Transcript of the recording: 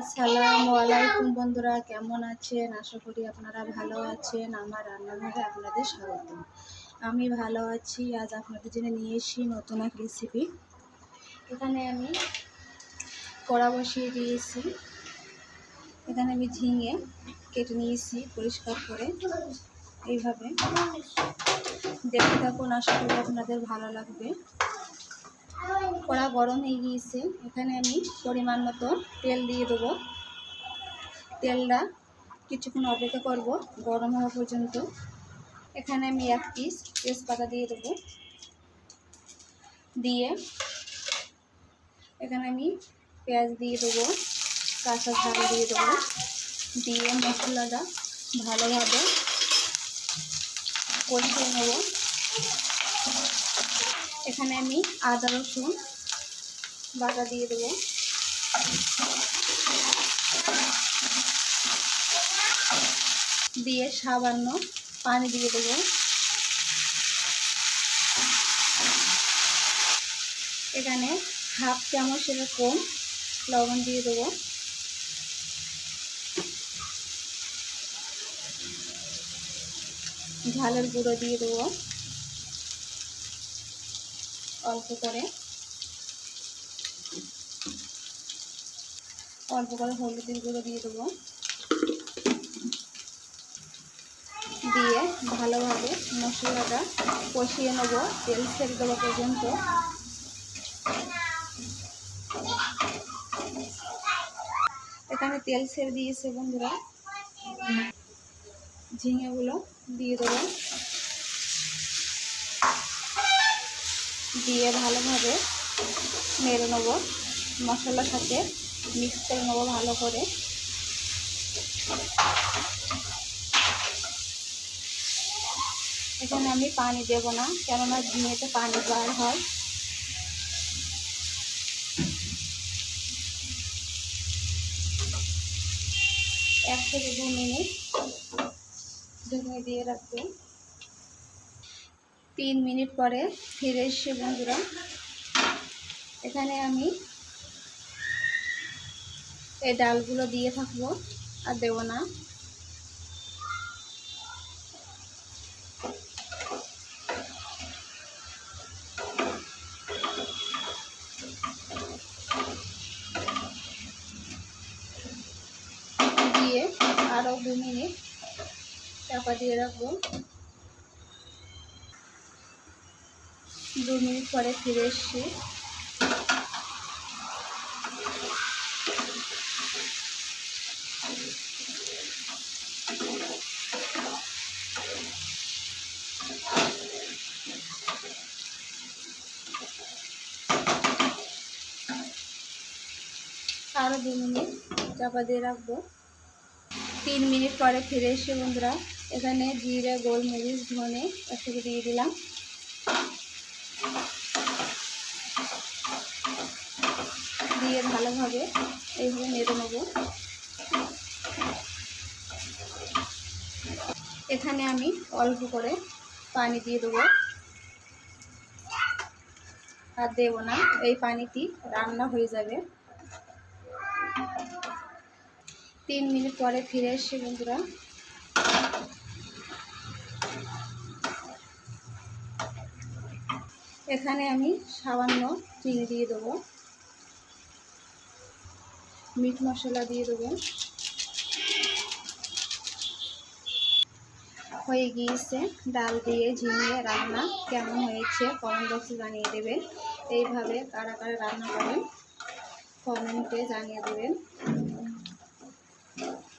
আসসালামু আলাইকুম বন্ধুরা, কেমন আছেন? আশা করি আপনারা ভালো আছেন। আমার রান্নাঘরে আপনাদের স্বাগত আমি ভালো আছি। আজ আপনাদের জন্য নিয়ে এসেছি নতুন এক রেসিপি এখানে আমি কড়া বসিয়ে দিয়েছি। এখানে আমি ঝিঙে কেটে নিয়েছি পরিষ্কার করে। এইভাবে দেখতে থাকুন, আশা করি আপনাদের ভালো লাগবে। কড়া গরম হয়ে গিয়েছে। এখানে আমি পরিমাণ মতো তেল দিয়ে দেবো। তেলটা কিছুক্ষণ অপেক্ষা করব, গরম হওয়া পর্যন্ত। এখানে আমি এক পিস তেজপাতা দিয়ে দেবো। দিয়ে এখানে আমি পেঁয়াজ দিয়ে দেবো, কাঁচা ঝাল দিয়ে দেবো। দিয়ে মশলাটা ভালোভাবে কষিয়ে নেব। এখানে আমি আদা রসুন বাটা দিয়ে দেবো। দিয়ে সামান্য পানি দিয়ে দেবো। এখানে হাফ চামচ এরকম লবণ দিয়ে দেবো। ঝালের গুঁড়ো দিয়ে দেবো। অল্প করে। অল্প করে হলুদের গুঁড়ো দিয়ে দেবো। দিয়ে ভালোভাবে মশলাটা কষিয়ে নেব, তেল ছেড়ে দেওয়া পর্যন্ত। এখানে তেল ছেড়ে দিয়েছে বন্ধুরা। ঝিঙেগুলো দিয়ে দেবো। দিয়ে ভালোভাবে মেরে নেব মশলার সাথে। মিক্স করে নেব ভালো করে। এখানে আমি পানি দেব না, কেননা ঝিঙেতে পানি বার হয়। এক থেকে দু মিনিট ঢেকে দিয়ে রাখব তিন মিনিট পরে ফিরে এসে বন্ধুরা। এখানে আমি এই ডালগুলো দিয়ে থাকব, আর দেব না। দিয়ে আরও দু মিনিট চাপা দিয়ে রাখব। দু মিনিট পরে ফিরে এসছি। আরও দু মিনিট চাপা দিয়ে রাখব। তিন মিনিট পরে ফিরে এসে বন্ধুরা। এখানে জিরে, গোলমরিচ, ধনে একসাথে দিয়ে দিলাম। দিয়ে ভালোভাবে এইভাবে নেড়ে নেব। এখানে আমি অল্প করে পানি দিয়ে দেবো। আর দেবো না, এই পানিটি রান্না হয়ে যাবে। তিন মিনিট পরে ফিরে এসছি বন্ধুরা। এখানে আমি সামান্য চিনি দিয়ে দেবো। মিট মশলা দিয়ে দেবো। হয়ে গিয়েছে। ডাল দিয়ে ঝিঙে রান্না কেমন হয়েছে কমেন্ট বক্সে জানিয়ে দেবেন। এইভাবে কারা কারা রান্না করেন কমেন্টে জানিয়ে দেবেন। Thank you.